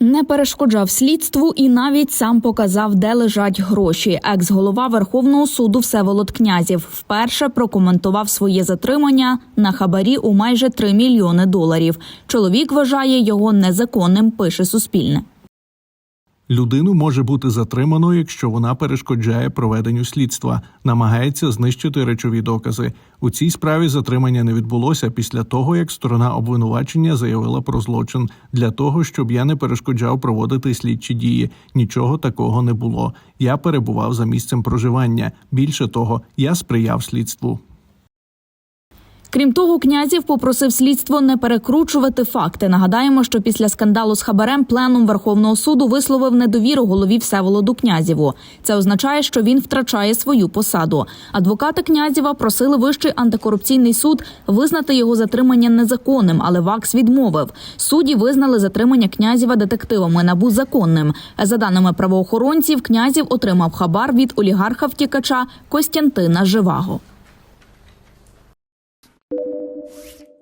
Не перешкоджав слідству і навіть сам показав, де лежать гроші. Екс-голова Верховного суду Всеволод Князів вперше прокоментував своє затримання на хабарі у майже 3 мільйони доларів. Чоловік вважає його незаконним. Пише Суспільне. Людину може бути затримано, якщо вона перешкоджає проведенню слідства, намагається знищити речові докази. У цій справі затримання не відбулося після того, як сторона обвинувачення заявила про злочин. Для того щоб я не перешкоджав проводити слідчі дії. Нічого такого не було. Я перебував за місцем проживання. Більше того, я сприяв слідству. Крім того, князів попросив слідство не перекручувати факти. Нагадаємо, що після скандалу з хабарем пленум Верховного суду висловив недовіру голові Всеволоду Князєву. Це означає, що він втрачає свою посаду. Адвокати Князєва просили вищий антикорупційний суд визнати його затримання незаконним, але ВАКС відмовив. Судді визнали затримання Князєва детективами набу законним. За даними правоохоронців, Князів отримав хабар від олігарха втікача Костянтина Живаго. you